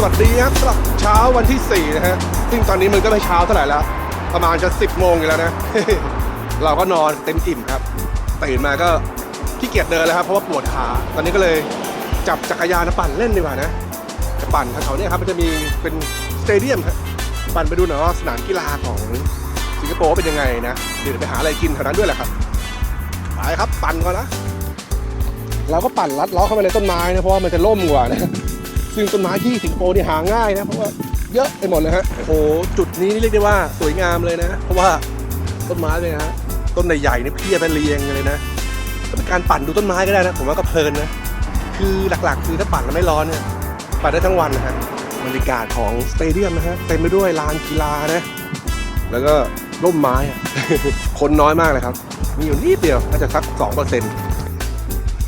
สวัสดีครับสำหรับเช้าวันที่ 4 นะฮะ ซึ่งตอนนี้มันก็ไม่เช้าเท่าไหร่แล้ว ประมาณจะ 10 โมงอยู่แล้วนะ เราก็นอนเต็มอิ่มครับ ตื่นมาก็ขี้เกียจเดินแล้วครับ เพราะว่าปวดขา ตอนนี้ก็เลยจับจักรยานปั่นเล่นดีกว่านะ จะปั่นแถวๆเนี้ครับ มันจะมีเป็นสเตเดียมครับปั่นไปดูหน่อยว่าสนามกีฬาของสิงคโปร์เป็นยังไงนะ เดี๋ยวไปหาอะไรกินแถวนั้นด้วยแหละครับ ไปครับปั่นก่อนนะเราก็ปั่นลัดล้อเข้าไปในต้นไม้นะ เพราะว่ามันจะล่มกว่านะ ซึ่งต้นไม้ที่สิงคโปร์นี่หาง่ายนะเพราะว่าเยอะไปหมดเลยฮะโอ้โหจุดนี้นี่เรียกได้ว่าสวยงามเลยนะ เพราะว่าต้นไม้เลยนะต้นใหญ่ๆนี่เพียบไปเรียงเลยนะก็เป็นการปั่นดูต้นไม้ก็ได้นะ ผมว่าก็เพลินนะ คือหลักๆ คือถ้าปั่นแล้วไม่ร้อนเนี่ยปั่นได้ทั้งวันนะฮะบรรยากาศของสเตเดียมนะฮะเต็มไปด้วยลานกีฬานะแล้วก็ร่มไม้คนน้อยมากเลยครับ มีอยู่นิดเดียวน่าจะสักสองเปอร์เซ็น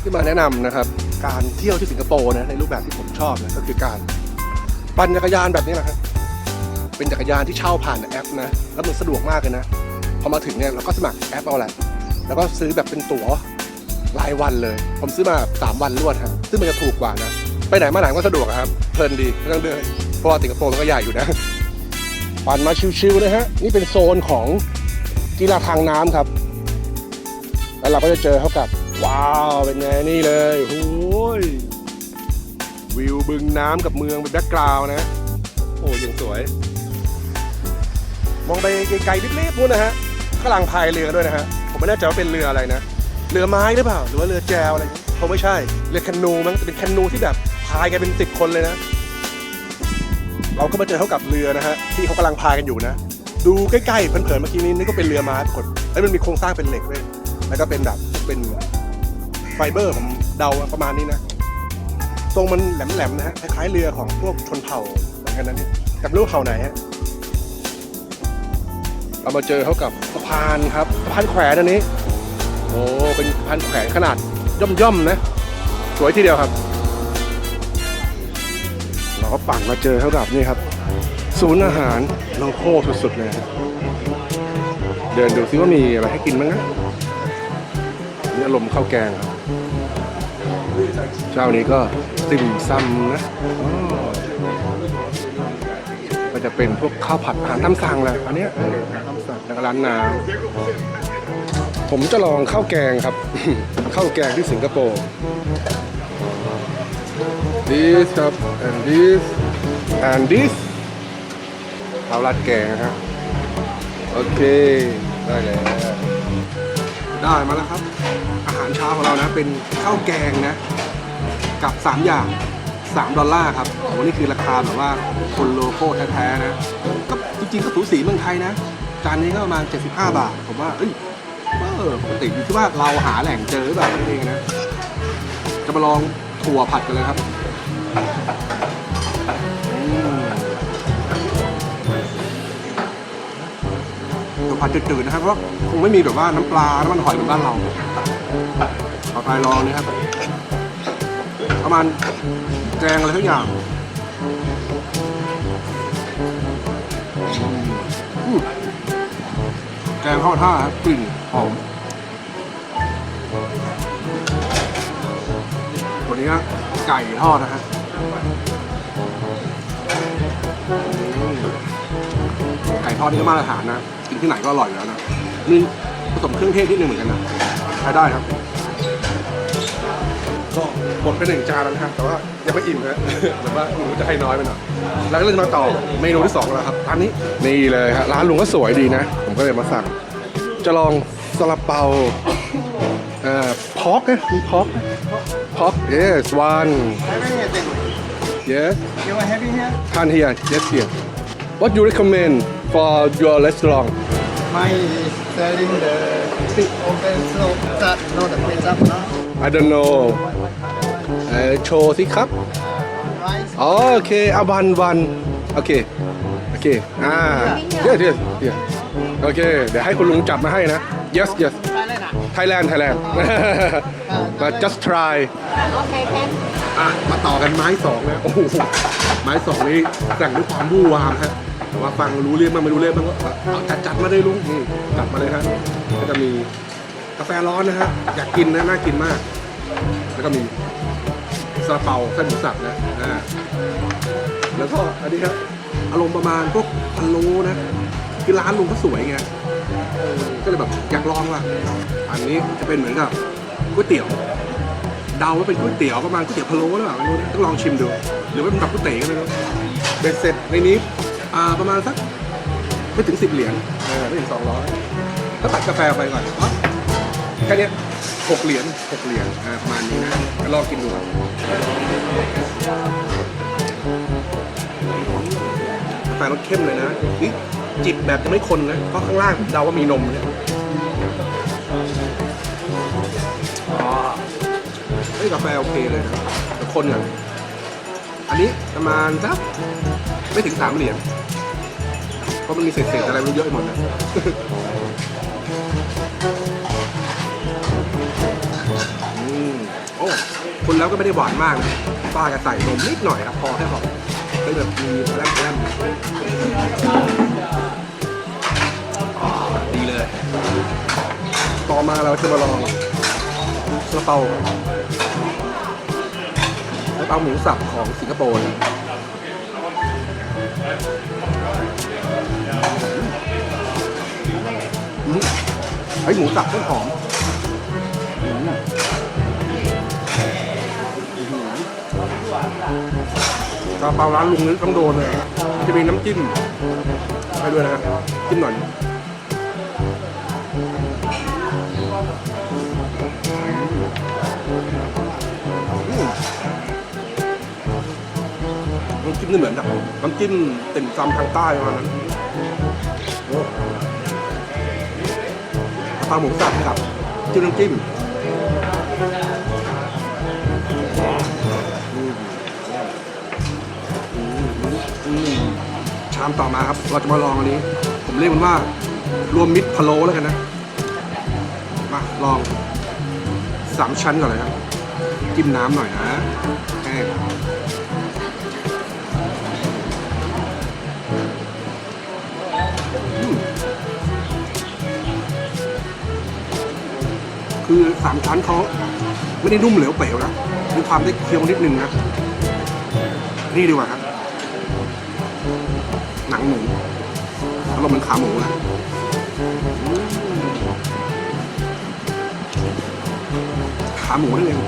ที่มาแนะนำนะครับ การเที่ยวที่สิงคโปร์นะในรูปแบบที่ผมชอบนะก็คือการปั่นจักรยานแบบนี้แหละครับเป็นจักรยานที่เช่าผ่านแอปนะแล้วมันสะดวกมากเลยนะพอมาถึงเนี่ยเราก็สมัครแอปเอาแหละแล้วก็ซื้อแบบเป็นตั๋วรายวันเลย ผมซื้อมาสามวันรวดครับซึ่งมันจะถูกกว่านะไปไหนมาไหนก็สะดวกครับเพลินดีไม่ต้องเดินเพราะว่าสิงคโปร์มันก็ใหญ่อยู่นะปั่นมาชิวๆเลยฮะนี่เป็นโซนของกีฬาทางน้ำครับ แล้วเราก็จะเจอเขากับ ว้าวเป็นไงนี่เลยโอ้ยวิวบึงน้ำกับเมืองเป็นแบ็กกราวนะ โอ้ยังสวย มองไปไกลๆลิบๆนู้นนะฮะกำลังพายเรือด้วยนะฮะ ผมไม่แน่ใจว่าเป็นเรืออะไรนะ เรือไม้หรือเปล่า หรือว่าเรือแจวอะไรเขาไม่ใช่ เรือแคนูมั้งเป็นแคนูที่แบบพายกันเป็นสิบคนเลยนะ เราก็มาเจอเขากับเรือนะฮะที่เขากำลังพายกันอยู่นะ ดูใกล้ๆเผินๆเมื่อกี้นี้นี่ก็เป็นเรือไม้ปรากฏเอ้ยมันมีโครงสร้างเป็นเหล็กด้วยแล้วก็เป็นแบบเป็น ฟเบอร์ผมเดาประมาณนี้นะทรงมันแหลมๆนะฮะคล้ายๆเรือของพวกชนเผ่าเหมือนกันนะเนี่ยแต่ไม่รู้เผ่าไหนฮะเรามาเจอเขากับสะพานครับสะพานแขวนอันนี้ โอ้เป็นสะพานแขวนขนาดย่อมๆนะ สวยทีเดียวครับ เราก็ปั่นมาเจอเขากับนี่ครับ ศูนย์อาหารโลโก้สุดๆเลยครับเดินดูซิว่ามีอะไรให้กินบ้างนะนี่อารมณ์ข้าวแกงครับ เจ้านี้ก็ติ่มซำนะก็จะเป็นพวกข้าวผัดอาหารตามสั่งแหละอันเนี้ยอาหารตามสั่งร้านนาผมจะลองข้าวแกงครับ ข้าวแกงที่สิงคโปร์ this ครับ and this and this ข้าวราดแกงนะครับโอเค ได้แล้ว ได้มาแล้วครับารเช้าของเรานะ เป็นข้าวแกงนะ กับ 3 อย่าง 3 ดอลลาร์ครับโอ้นี่คือราคาแบบว่าคนโลโก้แท้ๆนะ ก็จริงๆก็ถูสีเมืองไทยนะ จานนี้ก็ประมาณ 75 บาท ผมว่า เอ้ยเออปกติอยู่ที่ว่าเราหาแหล่งเจอหรือเปล่านั่นเองนะ จะมาลองถั่วผัดกันเลยครับตัวผัดจืดๆนะครับเพราะคงไม่มีแบบว่าน้ำปลาน้ำมันหอยเหมือนบ้านเรา เอาไปลองเลยครับ ประมาณแกงอะไรทุกอย่างแกงข้าวท่าครับกลิ่นหอมตัวนี้ก็ไก่ทอดนะฮะไก่ทอดนี่ก็มาตรฐานนะ กินที่ไหนก็อร่อยแล้วนะนี่ผสมเครื่องเทศนิดนึงเหมือนกันนะ ใช้ได้ครับ ก็หมดไปหนึ่งจานแล้วนะครับแต่ว่ายังไม่อิ่มนะแบบว่าลุงจะให้น้อยไปหน่อยแล้วก็เลยมาต่อเมนูที่สองแล้วครับร้านนี้นี่เลยครับร้านลุงก็สวยดีนะ ผมก็เลยมาสั่ง จะลองซาลาเปาเอ่อพอกนะมีพอกพอก yes one yes You are having here? can here yes here what you recommend for your restaurant My is selling the big open slope that not the pizza now. I don't know เอ่อโชว์สิครับ Rice. อ๋อโอเคเอาวันวันโอเคโอเคอ่าเดี๋ยวเดี๋ยวเดี๋ยวโอเค เดี๋ยวให้คุณลุงจับมาให้นะ yes yes Thailand Thailand but just try Okay, can อะมาต่อกันไม้สองนะโอ้โหไม้สองนี้แต่งด้วยความบู้วามฮะ แต่ว่าฟังรู้เรื่องบ้างไม่รู้เรื่องบ้างก็เอาจัดจัดมาเลยลุงนี่จัดมาเลยฮะก็จะมีกาแฟร้อนนะฮะอยากกินนะน่ากินมาก แล้วก็มีซาลาเปาเส้นหมูสับนะอ่าแล้วก็อันนี้ครับอารมณ์ประมาณพวกพะโล้นะคือร้านลุงก็สวยไงเออก็เลยแบบอยากลองว่ะอันนี้จะเป็นเหมือนกับก๋วยเตี๋ยว เดาว่าเป็นก๋วยเตี๋ยวประมาณก๋วยเตี๋ยวพะโล้หรือเปล่าไม่รู้นะต้องลองชิมดู หรือว่าเป็นแบบก๋วยเตี๋ยวก็ไม่รู้เบ็ดเสร็จในนี้ อ่าประมาณสักไม่ถึงสิบเหรียญเออไม่ถึงสองร้อยถ้าตัดกาแฟไปก่อนอ๋อแค่เนี้ยหกเหรียญหกเหรียญอ่าประมาณนี้นะก็ลองกินดูกาแฟรสเข้มเลยนะนี่จิบแบบจะไม่คนนะเพราะข้างล่างเดาว่ามีนมเนี่ยเฮ้ยกาแฟโอเคเลยนะแต่คนอะอันนี้ประมาณสัก ไม่ถึงสามเหรียญเพราะมันมีเศษๆอะไรม่รู้เยอะหมดเลยอืมโอ้คนแล้วก็ไม่ได้หวานมากนะป้าจะใส่นมนิดหน่อยครับพอแค่พอให้แบบมีแรมแรมดีเลย ต่อมาเราจะมาลองซาลาเปาซาลาเปาหมูสับของสิงคโปร์ ไอ้หมูสับต้นหอมซาลาเปาร้านลุงนี่ต้องโดนเลยจะมีน้ำจิ้มให้ด้วยนะจิ้มหน่อยน้ำจิ้มนี่เหมือนแบบน้ำจิ้มติ่มซำทางใต้ประมาณนั้น โอ้ซาลาหมูสับกับจิ้มน้ำจิ้มอืมชามต่อมาครับ เราจะมาลองอันนี้ ผมเรียกมันว่า รวมมิตรพะโล้แล้วกันนะ มาลองสามชั้นก่อนเลยครับ จิ้มน้ำหน่อยนะแห้ง คือสามชั้นเขาไม่ได้นุ่มเหลวเป๋วนะมีความได้เคี้ยวนิดนึงนะนี่ดีกว่าครับ หนังหมูอารมณ์เหมือนขาหมูนะขาหมูนั่นเอง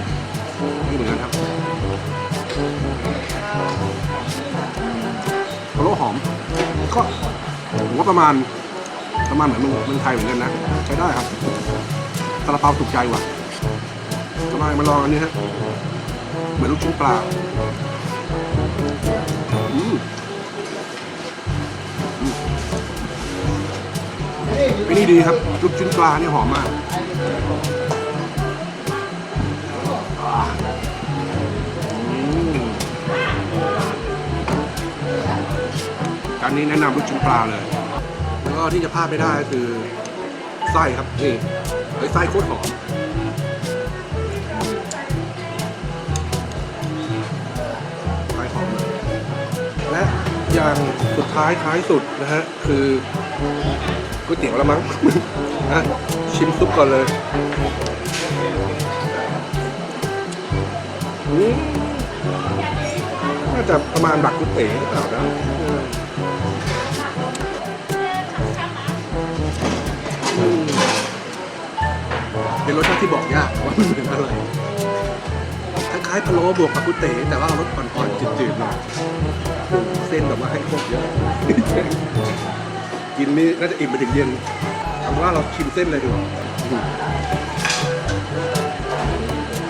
นี่เหมือนกันครับพะโล้หอม ก็ผมว่าประมาณประมาณเหมือนมืองเมืองไทยเหมือนกันนะ ใช้ได้ครับ ซาลาเปาถูกใจว่ะทำไมมาลองอันนี้ฮะ เหมือนลูกชิ้นปลาอืมอืมไอ้นี่ดีครับ ลูกชิ้นปลาเนี่ยหอมมากอืมจานนี้แนะนำลูกชิ้นปลาเลย แล้วก็ที่จะพลาดไม่ได้ก็คือ ไส้ครับนี่เฮ้ยไส้โคตรหอมไส้หอมเลยและอย่างสุดท้ายท้ายสุดนะฮะคือก๋วยเตี๋ยวล้วมั้งนะชิมซุปก่อนเลยน่าจะประมาณบักก๋วยเตี๋ยวหรือเปล่านะ เป็นรสชาติที่บอกยากว่ามันเป็นอะไรคล้ายๆพะโล้บวกกับกุเต๋แต่ว่ารสอ่อนๆจืดๆหน่อยเส้นแบบว่าให้โคตรเยอะกินนี่น่าจะอิ่มไปถึงเย็นเอาว่าเราชิมเส้นเลยดีกว่า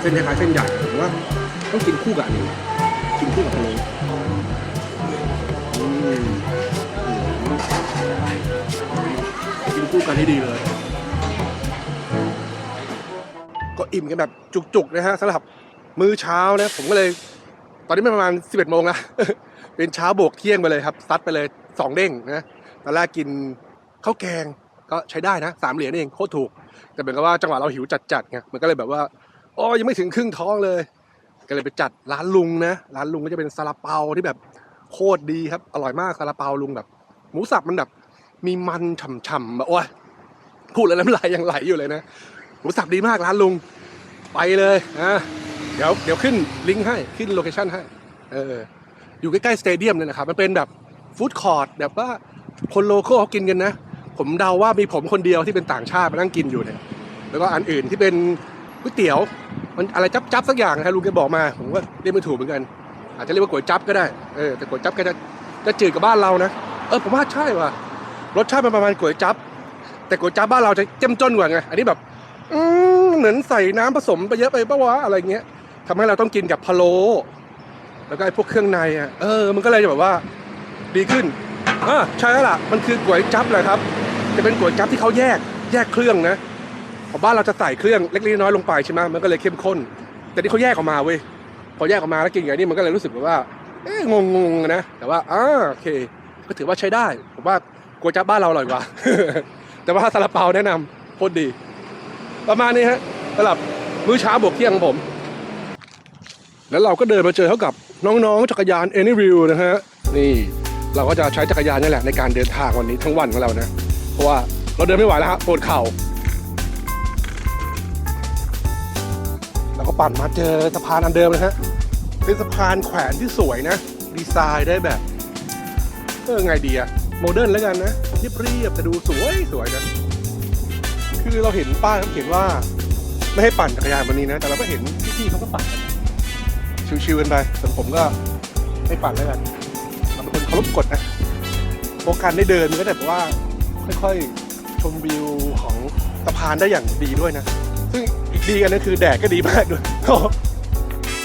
เส้นคล้ายๆเส้นใหญ่ผมว่าต้องกินคู่กับอันนี้กินคู่กับพะโล้กินคู่กันให้ดีเลย อิ่มกันแบบจุกๆนะฮะสำหรับมื้อเช้านะผมก็เลย ตอนนี้มันประมาณ 11โมงละเป็นเช้าบวกเที่ยงไปเลยครับซัดไปเลย2เด้งนะตอนแรกกินข้าวแกงก็ใช้ได้นะสามเหรียญเองโคตรถูก แต่เหมือนกับว่าจังหวะเราหิวจัดๆไงมันก็เลยแบบว่าโอ้ยังไม่ถึงครึ่งท้องเลย ก็เลยไปจัดร้านลุงนะร้านลุงก็จะเป็นซาลาเปาที่แบบโคตรดีครับ อร่อยมากซาลาเปาลุงแบบ หมูสับมันแบบ มีมันฉ่ำๆแบบโอ้ยพูดแล้วน้ำลายยังไหลอยู่เลยนะหมูสับดีมากร้านลุง ไปเลยนะเดี๋ยวเดี๋ยวขึ้นลิงก์ให้ขึ้นโลเคชั่นให้เอออยู่ใกล้ๆสเตเดียมเลยนะครับ มันเป็นแบบฟู้ดคอร์ทแบบว่าคนโลโก้เขากินกันนะ ผมเดาว่ามีผมคนเดียวที่เป็นต่างชาติมานั่งกินอยู่เนี่ยแล้วก็อันอื่นที่เป็นก๋วยเตี๋ยว มันอะไรจับจับๆสักอย่างนะลุงแกบอกมา ผมว่าเรียกไม่ถูกเหมือนกัน อาจจะเรียกว่าก๋วยจับก็ได้เออแต่ก๋วยจับก็จะจะจืดกับบ้านเรานะเออผมว่าใช่ว่ะรสชาติมันประมาณก๋วยจับ แต่ก๋วยจับบ้านเราจะเจ้มจนกว่าไงอันนี้แบบ อืม เหมือนใส่น้ำผสมไปเยอะไปปะวะอะไรเงี้ยทำให้เราต้องกินกับพะโล้แล้วก็ไอ้พวกเครื่องในอะเออ มันก็เลยแบบว่าดีขึ้นอ่าใช่แล้วล่ะมันคือก๋วยจั๊บแหละครับ จะเป็นก๋วยจั๊บที่เขาแยกแยกเครื่องนะของบ้านเราจะใส่เครื่องเล็กๆน้อยลงไปใช่ไหมมันก็เลยเข้มข้น แต่นี่เขาแยกออกมาเว้ยพอแยกออกมาแล้วกินอย่างนี้มันก็เลยรู้สึกแบบว่า เอ๊ะงงๆนะแต่ว่าอ่าโอเค ก็ถือว่าใช้ได้ผมว่าก๋วยจั๊บบ้านเราอร่อยกว่าแต่ว่าซาลาเปาแนะนำโคตรดี ประมาณนี้ฮะสำหรับมื้อเช้าบวกเที่ยงของผม แล้วเราก็เดินมาเจอเขากับน้องๆจักรยาน Anyview นะฮะนี่เราก็จะใช้จักรยานนี่แหละในการเดินทางวันนี้ทั้งวันของเรานะ เพราะว่าเราเดินไม่ไหวแล้วฮะปวดเข่าเราก็ปั่นมาเจอสะพานอันเดิมนะฮะเป็นสะพานแขวนที่สวยนะ ดีไซน์ได้แบบเออไงดีอะโมเดิร์นแล้วกันนะเรียบๆแต่ดูสวยสวยนะ คือเราเห็นป้ายเขาเขียนว่าไม่ให้ปั่นจักรยานวันนี้นะ แต่เราก็เห็นพี่ๆเขาก็ปั่นกันชิวๆกันไปส่วนผมก็ให้ปั่นแล้วกันเราเป็นคนเคารพกฎนะโอกาสได้เดินมันก็แบบว่าค่อยๆชมวิวของสะพานได้อย่างดีด้วยนะ ซึ่งอีกดีกันนึงคือแดดก็ดีมากด้วย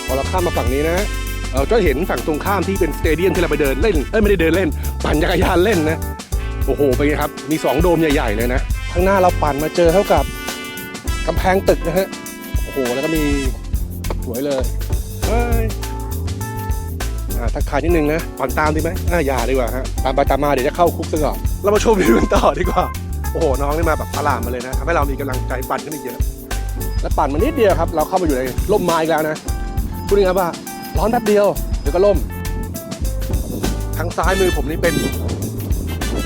พอเราข้ามมาฝั่งนี้นะเราก็เห็นฝั่งตรงข้ามที่เป็นสเตเดียมที่เราไปเดินเล่นเอ้ยไม่ได้เดินเล่น ปั่นจักรยานเล่นนะ โอ้โห เป็นไงครับ มีสองโดมใหญ่ ๆ เลยนะ ข้างหน้าเราปั่นมาเจอเท่ากับกำแพงตึกนะฮะ โอ้โห แล้วก็มีสวยเลยเฮ้ยทักทายนิดนึงนะปั่นตามดีไหมอ่าอย่าดีกว่าฮะ ตามไปตามมาเดี๋ยวจะเข้าคุกซะก่อนเรามาชมวิวกันต่อดีกว่า โอ้โห น้องนี่มาแบบพลามมาเลยนะทำให้เรามีกำลังใจปั่นขึ้นอีกเยอะ และปั่นมานิดเดียวครับ เราเข้ามาอยู่ในร่มไม้อีกแล้วนะ พูดง่ายๆว่าร้อนแป๊บเดียว เดี๋ยวก็ล่ม ทางซ้ายมือผมนี่เป็น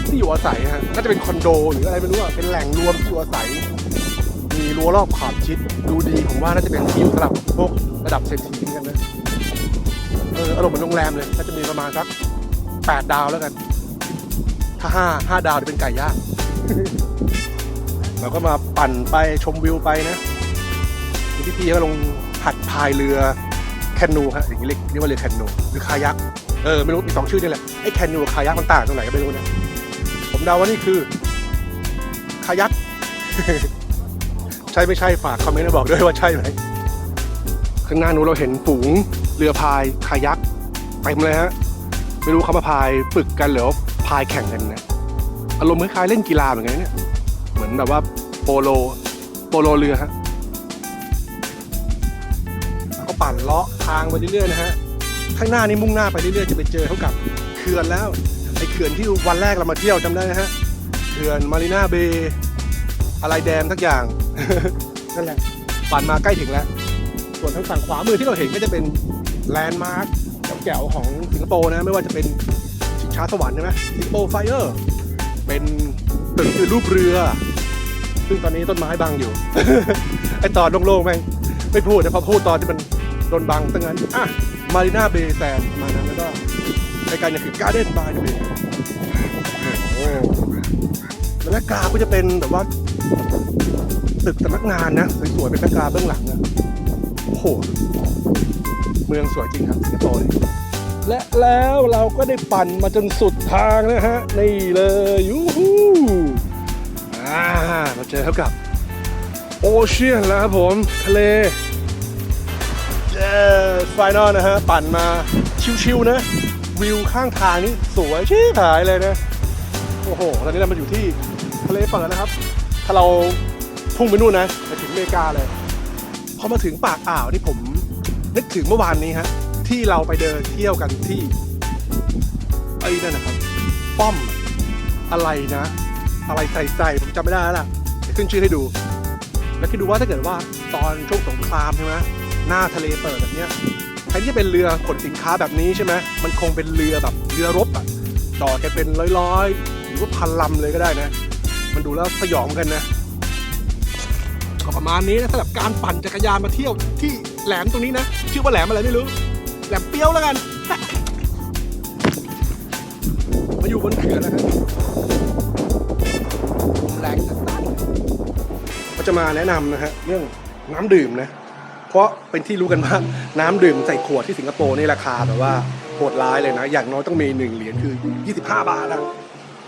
ที่อยู่อาศัยฮะน่าจะเป็นคอนโดหรืออะไรไม่รู้อะเป็นแหล่งรวมที่อยู่อาศัย มีรั้วรอบขอบชิด ดูดีผมว่าน่าจะเป็นที่อยู่สำหรับพวกระดับเศรษฐีเหมือนกันนะเอออารมณ์เหมือนโรงแรมเลยน่าจะมีประมาณสักแปดดาวแล้วกัน ถ้าห้าห้าดาวจะเป็นไก่ย่างเราก็มาปั่นไปชมวิวไปนะมีพี่ก็ลงหัดพายเรือแคนูฮะอย่างนี้เรียกเรียกว่าเรือแคนูหรือคายัก เออไม่รู้มีสองชื่อนี่แหละไอ้แคนูกับคายักมันต่างตรงไหนก็ไม่รู้นะ เดาว่านี่คือคายักใช่ไม่ใช่ฝากคอมเมนต์มาบอกด้วยว่าใช่ไหมข้างหน้านู้นเราเห็นฝูงเรือพายคายักเต็มเลยฮะไม่รู้เขามาพายฝึกกันหรือว่าพายแข่งกันนะอารมณ์คล้ายๆเล่นกีฬาเหมือนกันเนี่ยเหมือนแบบว่าโปโลโปโลเรือฮะก็ปั่นเลาะทางไปเรื่อยๆนะฮะข้างหน้านี่มุ่งหน้าไปเรื่อยๆจะไปเจอเขากับเขื่อนแล้ว ขื่อนที่วันแรกเรามาเที่ยวจำได้ไหมฮะเขื่อนมารีนาเบย์อะไรแดมทักอย่าง นั่นแหละปั่นมาใกล้ถึงแล้ว ส่วนทางฝั่งขวามือที่เราเห็นก็จะเป็นแลนด์มาร์คแจ๋วของสิงคโปร์นะไม่ว่าจะเป็นชิงช้าสวรรค์ใช่ไหมสิงคโปร์ไฟเออร์เป็นตึกคือรูปเรือ ซึ่งตอนนี้ต้นไม้บังอยู่ ไอตอนโล่งๆแม่งไม่พูดนะพอพูดตอนที่มันโดนบังตั้งนั้นอะมารีนาเบย์แซนมานั้นแล้วก็ ในการเนี่ยคือการเด้นบายเบย์แล้วแบ็กกราก็จะเป็นแบบว่าตึกสำนักงานนะสวยๆเป็นบ็กกาวด์เบื้องหลังนะโอ้โห เมืองสวยจริงครับสิงคโปร์นี่และแล้วเราก็ได้ปั่นมาจนสุดทางนะฮะ นี่เลยยูฮูอ่าเราเจอครับกับโอเชียนแล้วครับผมทะเลเย้ไฟนอลนะฮะ ปั่นมาชิวๆนะ วิวข้างทางนี่สวยชิบหายเลยนะ โอ้โห ตอนนี้เรามาอยู่ที่ทะเลเปิดนะครับ ถ้าเราพุ่งไปนู่นนะไปถึงอเมริกาเลย พอมาถึงปากอ่าวนี่ผมนึกถึงเมื่อวานนี้ฮะ ที่เราไปเดินเที่ยวกันที่ไอ้นั่นนะครับ ป้อมอะไรนะ อะไรใส่ใส่ผมจำไม่ได้แล้วล่ะเดี๋ยวขึ้นชื่อให้ดู แล้วคิดดูว่าถ้าเกิดว่าตอนช่วงสงครามใช่ไหมหน้าทะเลเปิดแบบเนี้ย ทนที่จะเป็นเรือขนสินค้าแบบนี้ใช่ไหมมันคงเป็นเรือแบบเรือรบอะต่อกันเป็นร้อยๆ หรือว่าพันลำเลยก็ได้นะ มันดูแล้วสยองกันนะ ก็ประมาณนี้นะสำหรับการปั่นจักรยานมาเที่ยวที่แหลมตรงนี้นะ ชื่อว่าแหลมอะไรไม่รู้ แหลมเปรี้ยวแล้วกัน มาอยู่บนเขื่อนแล้วฮะลมแรงจัดตั้งก็จะมาแนะนำนะฮะเรื่องน้ำดื่มนะ เพราะเป็นที่รู้กันว่าน้ำดื่มใส่ขวดที่สิงคโปร์นี่ราคาแบบว่าโหดร้ายเลยนะ อย่างน้อยต้องมีหนึ่งเหรียญคือ 25 บาทนะ